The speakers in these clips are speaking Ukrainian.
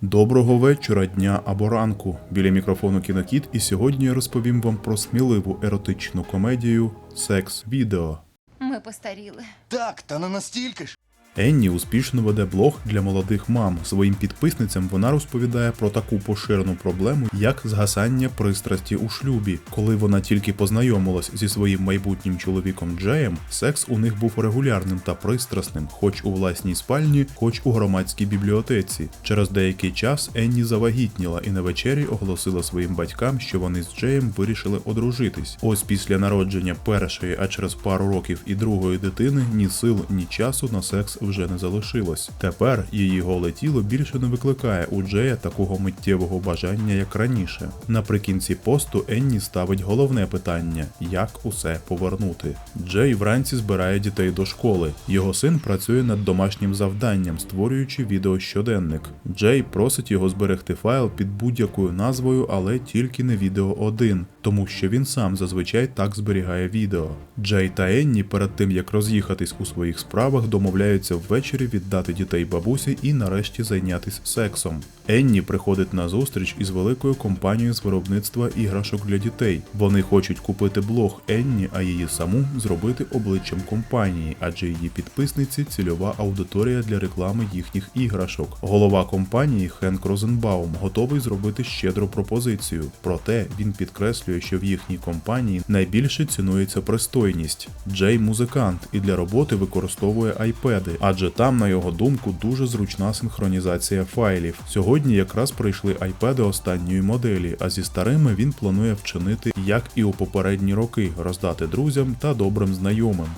Доброго вечора, дня або ранку. Біля мікрофону Кінокіт, і сьогодні я розповім вам про сміливу еротичну комедію Секс Відео. Ми постаріли. Так, та не настільки ж. Енні успішно веде блог для молодих мам. Своїм підписницям вона розповідає про таку поширену проблему, як згасання пристрасті у шлюбі. Коли вона тільки познайомилась зі своїм майбутнім чоловіком Джеєм, секс у них був регулярним та пристрасним, хоч у власній спальні, хоч у громадській бібліотеці. Через деякий час Енні завагітніла і на вечері оголосила своїм батькам, що вони з Джеєм вирішили одружитись. Ось після народження першої, а через пару років і другої дитини ні сил, ні часу на секс вже не залишилось. Тепер її голе тіло більше не викликає у Джея такого миттєвого бажання, як раніше. Наприкінці посту Енні ставить головне питання: як усе повернути. Джей вранці збирає дітей до школи. Його син працює над домашнім завданням, створюючи відеощоденник. Джей просить його зберегти файл під будь-якою назвою, але тільки не відео 1, тому що він сам зазвичай так зберігає відео. Джей та Енні перед тим як роз'їхатись у своїх справах, домовляються ввечері віддати дітей бабусі і нарешті зайнятися сексом. Енні приходить на зустріч із великою компанією з виробництва іграшок для дітей. Вони хочуть купити блог Енні, а її саму зробити обличчям компанії, адже її підписниці цільова аудиторія для реклами їхніх іграшок. Голова компанії Хенк Розенбаум готовий зробити щедру пропозицію. Проте він підкреслює, що в їхній компанії найбільше цінується пристойність. Джей музикант і для роботи використовує айпеди, адже там, на його думку, дуже зручна синхронізація файлів. Сьогодні якраз прийшли айпеди останньої моделі, а зі старими він планує вчинити, як і у попередні роки, роздати друзям та добрим знайомим.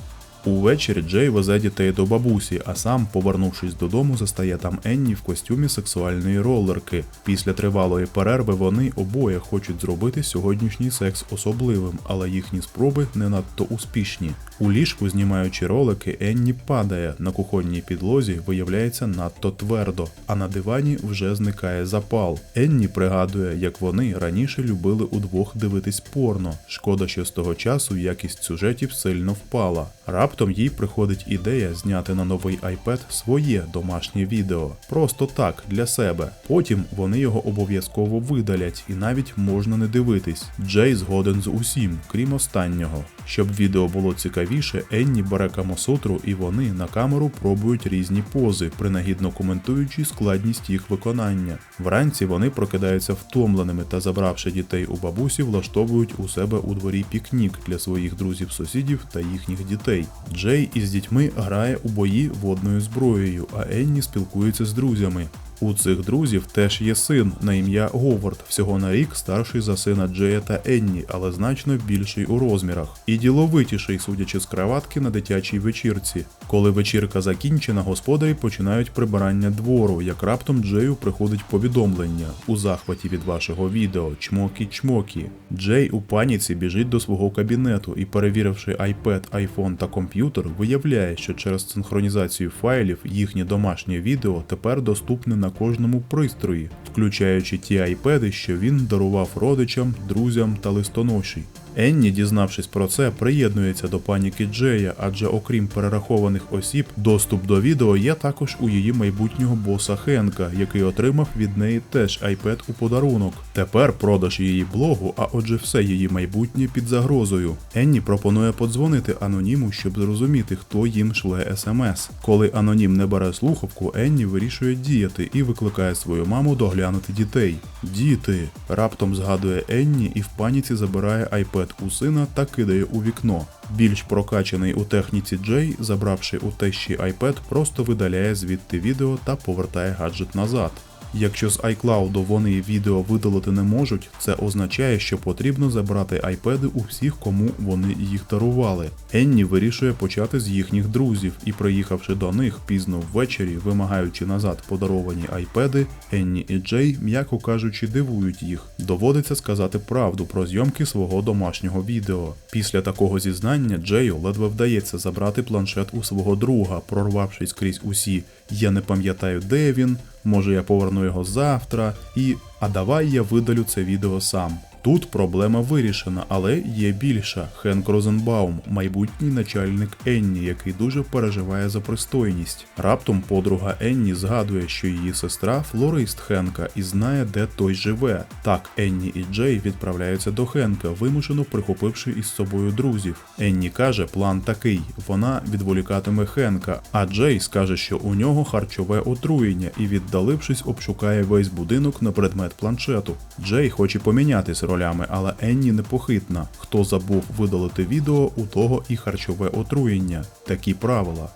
Увечері Джей везе дітей до бабусі, а сам, повернувшись додому, застає там Енні в костюмі сексуальної ролерки. Після тривалої перерви вони обоє хочуть зробити сьогоднішній секс особливим, але їхні спроби не надто успішні. У ліжку, знімаючи ролики, Енні падає. На кухонній підлозі виявляється надто твердо, а на дивані вже зникає запал. Енні пригадує, як вони раніше любили удвох дивитись порно. Шкода, що з того часу якість сюжетів сильно впала. Раптом їй приходить ідея зняти на новий iPad своє домашнє відео. Просто так, для себе. Потім вони його обов'язково видалять і навіть можна не дивитись. Джей згоден з усім, крім останнього. Щоб відео було цікавіше, Енні бере камосутру і вони на камеру пробують різні пози, принагідно коментуючи складність їх виконання. Вранці вони прокидаються втомленими та, забравши дітей у бабусі, влаштовують у себе у дворі пікнік для своїх друзів-сусідів та їхніх дітей. Джей із дітьми грає у бої водною зброєю, а Енні спілкується з друзями. У цих друзів теж є син на ім'я Говард, всього на рік старший за сина Джея та Енні, але значно більший у розмірах, і діловитіший, судячи з краватки на дитячій вечірці. Коли вечірка закінчена, господарі починають прибирання двору, як раптом Джею приходить повідомлення у захваті від вашого відео чмокі-чмокі. Джей у паніці біжить до свого кабінету і, перевіривши iPad, iPhone та комп'ютер, виявляє, що через синхронізацію файлів їхнє домашнє відео тепер доступне на кожному пристрої, включаючи ті айпеди, що він дарував родичам, друзям та листоноші. Енні, дізнавшись про це, приєднується до паніки Джея, адже окрім перерахованих осіб, доступ до відео є також у її майбутнього боса Хенка, який отримав від неї теж iPad у подарунок. Тепер продаж її блогу, а отже, все її майбутнє під загрозою. Енні пропонує подзвонити аноніму, щоб зрозуміти, хто їм шле смс. Коли анонім не бере слухавку, Енні вирішує діяти і викликає свою маму доглянути дітей. Діти раптом згадує Енні і в паніці забирає iPad у сина та кидає у вікно. Більш прокачаний у техніці Джей, забравши у тещі iPad, просто видаляє звідти відео та повертає гаджет назад. Якщо з iCloud вони відео видалити не можуть, це означає, що потрібно забрати айпеди у всіх, кому вони їх дарували. Енні вирішує почати з їхніх друзів і, приїхавши до них пізно ввечері, вимагаючи назад подаровані айпеди, Енні і Джей, м'яко кажучи, дивують їх. Доводиться сказати правду про зйомки свого домашнього відео. Після такого зізнання Джею ледве вдається забрати планшет у свого друга, прорвавшись крізь усі Я не пам'ятаю, де він. Може я поверну його завтра і. А давай я видалю це відео сам. Тут проблема вирішена, але є більша. Хенк Розенбаум, майбутній начальник Енні, який дуже переживає за пристойність. Раптом подруга Енні згадує, що її сестра флорист Хенка і знає, де той живе. Так, Енні і Джей відправляються до Хенка, вимушено прихопивши із собою друзів. Енні каже, план такий: вона відволікатиме Хенка, а Джей скаже, що у нього харчове отруєння і, віддалившись, обшукає весь будинок на предмет планшету. Джей хоче помінятись ролями, але Енні непохитна. Хто забув видалити відео, у того і харчове отруєння. Такі правила.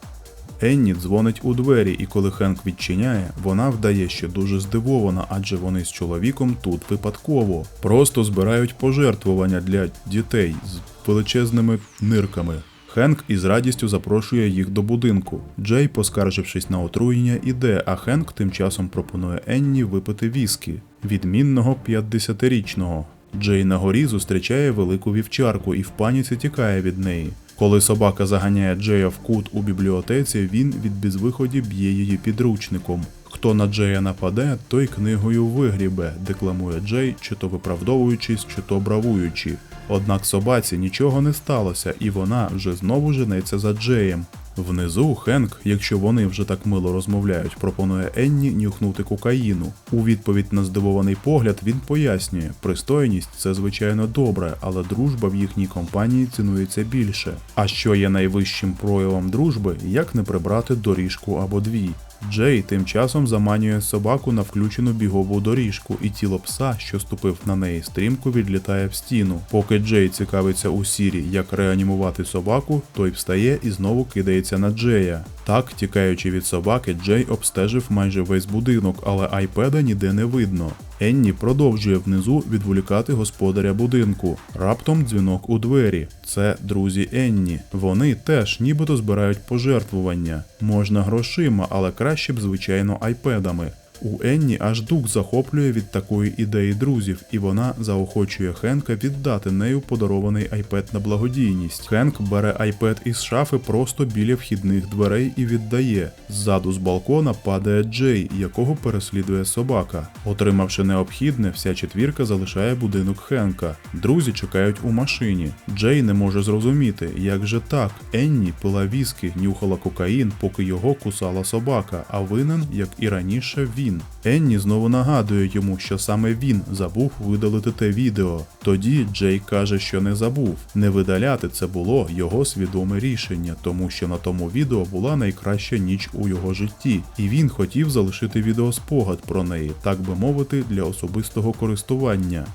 Енні дзвонить у двері, і коли Хенк відчиняє, вона вдає, що дуже здивована, адже вони з чоловіком тут випадково. Просто збирають пожертвування для дітей з величезними нирками. Хенк із радістю запрошує їх до будинку. Джей, поскаржившись на отруєння, іде, а Хенк тим часом пропонує Енні випити віскі відмінного 50-річного. Джей на горі зустрічає велику вівчарку і в паніці тікає від неї. Коли собака заганяє Джея в кут у бібліотеці, він від безвиході б'є її підручником. Хто на Джея нападе, той книгою вигрібе, декламує Джей, чи то виправдовуючись, чи то бравуючи. Однак собаці нічого не сталося, і вона вже знову женеться за Джеєм. Внизу Хенк, якщо вони вже так мило розмовляють, пропонує Енні нюхнути кокаїну. У відповідь на здивований погляд він пояснює, пристойність це звичайно добре, але дружба в їхній компанії цінується більше. А що є найвищим проявом дружби, як не прибрати доріжку або дві. Джей тим часом заманює собаку на включену бігову доріжку, і тіло пса, що ступив на неї, стрімко відлітає в стіну. Поки Джей цікавиться у сірі, як реанімувати собаку, той встає і знову кидається на Джея. Так, тікаючи від собаки, Джей обстежив майже весь будинок, але айпеда ніде не видно. Енні продовжує внизу відволікати господаря будинку. Раптом дзвінок у двері. Це друзі Енні. Вони теж нібито збирають пожертвування. Можна грошима, але краще б, звичайно, айпедами. У Енні аж дух захоплює від такої ідеї друзів, і вона заохочує Хенка віддати нею подарований айпед на благодійність. Хенк бере айпед із шафи просто біля вхідних дверей і віддає. Ззаду з балкона падає Джей, якого переслідує собака. Отримавши необхідне, вся четвірка залишає будинок Хенка. Друзі чекають у машині. Джей не може зрозуміти, як же так. Енні пила віскі, нюхала кокаїн, поки його кусала собака, а винен, як і раніше, він. Енні знову нагадує йому, що саме він забув видалити те відео. Тоді Джей каже, що не забув. Не видаляти це було його свідоме рішення, тому що на тому відео була найкраща ніч у його житті, і він хотів залишити відеоспогад про неї, так би мовити, для особистого користування.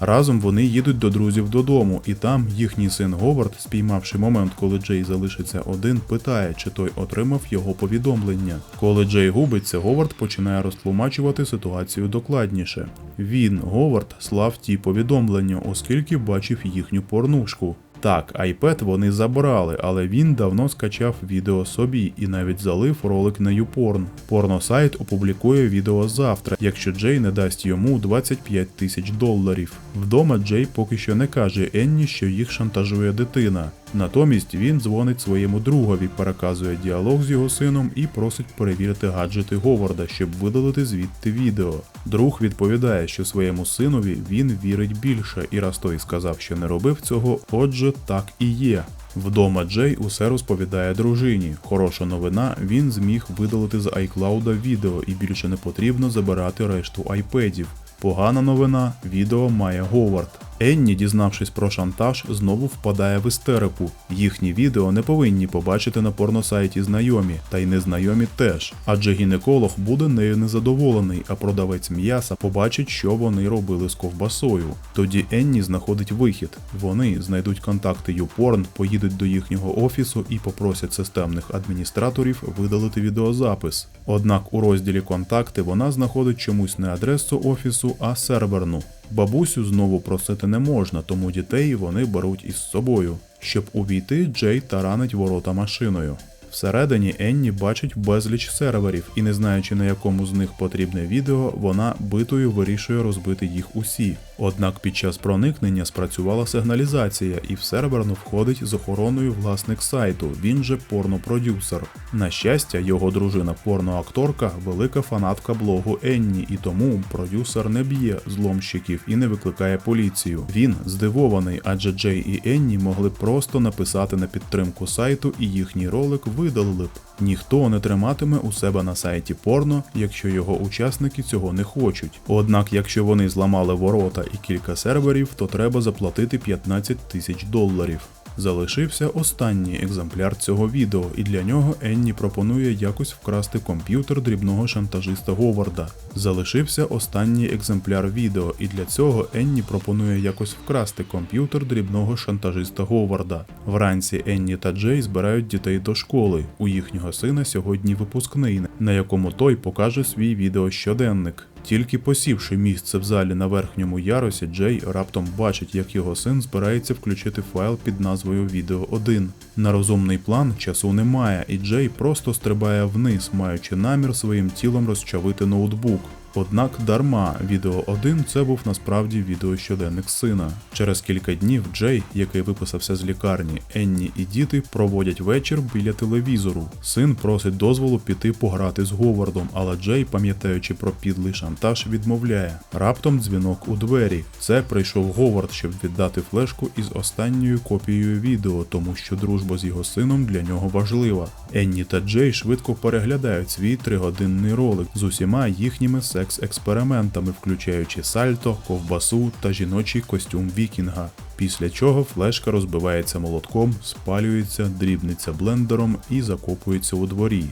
Разом вони їдуть до друзів додому, і там їхній син Говард, спіймавши момент, коли Джей залишиться один, питає, чи той отримав його повідомлення. Коли Джей губиться, Говард починає розтлумачувати ситуацію докладніше. Він, Говард, слав ті повідомлення, оскільки бачив їхню порнушку. Так, iPad вони забрали, але він давно скачав відео собі і навіть залив ролик на YouPorn. Порносайт опублікує відео завтра, якщо Джей не дасть йому 25 тисяч доларів. Вдома Джей поки що не каже Енні, що їх шантажує дитина. Натомість він дзвонить своєму другові, переказує діалог з його сином і просить перевірити гаджети Говарда, щоб видалити звідти відео. Друг відповідає, що своєму синові він вірить більше, і раз той сказав, що не робив цього, отже, так і є. Вдома Джей усе розповідає дружині. Хороша новина, він зміг видалити з iCloud відео і більше не потрібно забирати решту айпедів. Погана новина, відео має Говард. Енні, дізнавшись про шантаж, знову впадає в істерику. Їхні відео не повинні побачити на порносайті знайомі, та й незнайомі теж. Адже гінеколог буде нею незадоволений, а продавець м'яса побачить, що вони робили з ковбасою. Тоді Енні знаходить вихід. Вони знайдуть контакти YouPorn, поїдуть до їхнього офісу і попросять системних адміністраторів видалити відеозапис. Однак у розділі Контакти вона знаходить чомусь не адресу офісу, а серверну. Бабусю знову просити не можна, тому дітей вони беруть із собою. Щоб увійти, Джей таранить ворота машиною. Всередині Енні бачить безліч серверів, і не знаючи на якому з них потрібне відео, вона битою вирішує розбити їх усі. Однак під час проникнення спрацювала сигналізація, і в серверну входить з охороною власник сайту, він же порнопродюсер. На щастя, його дружина порноакторка велика фанатка блогу Енні, і тому продюсер не б'є зломщиків і не викликає поліцію. Він здивований, адже Джей і Енні могли просто написати на підтримку сайту, і їхній ролик видалили б. Ніхто не триматиме у себе на сайті порно, якщо його учасники цього не хочуть. Однак, якщо вони зламали ворота і кілька серверів, то треба заплатити 15 тисяч доларів. Залишився останній екземпляр цього відео, і для нього Енні пропонує якось вкрасти комп'ютер дрібного шантажиста Говарда. Залишився останній екземпляр відео, і для цього Енні пропонує якось вкрасти комп'ютер дрібного шантажиста Говарда. Вранці Енні та Джей збирають дітей до школи. У їхнього сина сьогодні випускний, на якому той покаже свій відеощоденник. Тільки посівши місце в залі на верхньому ярусі, Джей раптом бачить, як його син збирається включити файл під назвою Відео 1. На розумний план часу немає, і Джей просто стрибає вниз, маючи намір своїм тілом розчавити ноутбук. Однак дарма відео 1 це був насправді відеощоденник сина. Через кілька днів Джей, який виписався з лікарні, Енні і діти проводять вечір біля телевізору. Син просить дозволу піти пограти з Говардом, але Джей, пам'ятаючи про підлий шантаж, відмовляє. Раптом дзвінок у двері. Це прийшов Говард, щоб віддати флешку із останньою копією відео, тому що дружба з його сином для нього важлива. Енні та Джей швидко переглядають свій тригодинний ролик з усіма їхніми секс-експериментами, включаючи сальто, ковбасу та жіночий костюм вікінга. Після чого флешка розбивається молотком, спалюється, дрібниться блендером і закопується у дворі.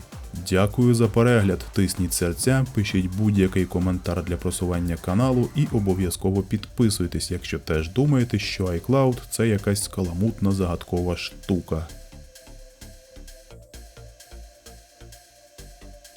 Дякую за перегляд. Тисніть серця, пишіть будь-який коментар для просування каналу і обов'язково підписуйтесь, якщо теж думаєте, що iCloud це якась скаламутна загадкова штука.